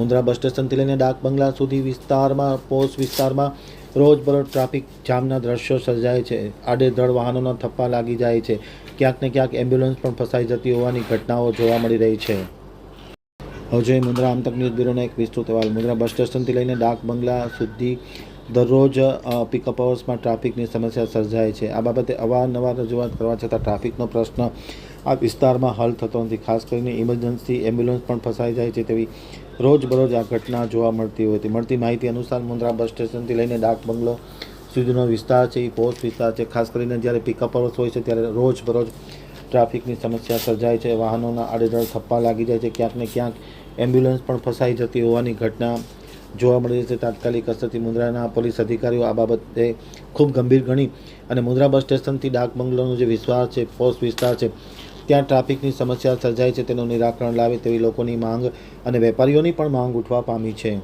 મુન્દ્રા બસ સ્ટેશનથી લઈને ડાક બંગલા સુધી વિસ્તારમાં પોસ્ટ વિસ્તારમાં રોજબરોજ ટ્રાફિક જામના દ્રશ્યો સર્જાય છે. આડેધડ વાહનોના થપ્પા લાગી જાય છે. ક્યાંક ને ક્યાંક એમ્બ્યુલન્સ પણ ફસાઈ જતી હોવાની ઘટનાઓ જોવા મળી રહી છે. હવે જોઈએ મુન્દ્રા આમતક ન્યૂઝ બ્યુરોનો એક વિસ્તૃત અહેવાલ. મુન્દ્રા બસ સ્ટેશનથી લઈને ડાક બંગલા સુધી દરરોજ પિકઅપ અવર્સમાં ટ્રાફિકની સમસ્યા સર્જાય છે. આ બાબતે અવારનવાર રજૂઆત કરવા છતાં ટ્રાફિકનો પ્રશ્ન આ વિસ્તારમાં હલ થતો નથી. ખાસ કરીને ઇમરજન્સી એમ્બ્યુલન્સ પણ ફસાઈ જાય છે તેવી રોજબરોજ આ ઘટના જોવા મળતી હોય હતી મળતી માહિતી અનુસાર મુન્દ્રા બસ સ્ટેશનથી લઈને ડાક બંગલો સુધીનો વિસ્તાર છે એ પોસ્ટ વિસ્તાર છે. ખાસ કરીને જ્યારે પિકઅપ અવર્સ હોય છે, ત્યારે રોજબરોજ ટ્રાફિકની સમસ્યા સર્જાય છે. વાહનોના આડેધડ થપ્પા લાગી જાય છે. ક્યાંક ને ક્યાંક એમ્બ્યુલન્સ પણ ફસાઈ જતી હોવાની ઘટના જોવા મળી છે. તાત્કાલિક અસરથી મુન્દ્રાના પોલીસ અધિકારીઓ આ બાબતે ખૂબ ગંભીર ગણી અને મુન્દ્રા બસ સ્ટેશનથી ડાક બંગલોનો જે વિસ્તાર છે, પોસ્ટ વિસ્તાર છે ત્યાં ટ્રાફિકની સમસ્યા સર્જાય છે, તેનું નિરાકરણ લાવે તેવી લોકોની માંગ અને વેપારીઓની પણ માંગ ઉઠવા પામી છે.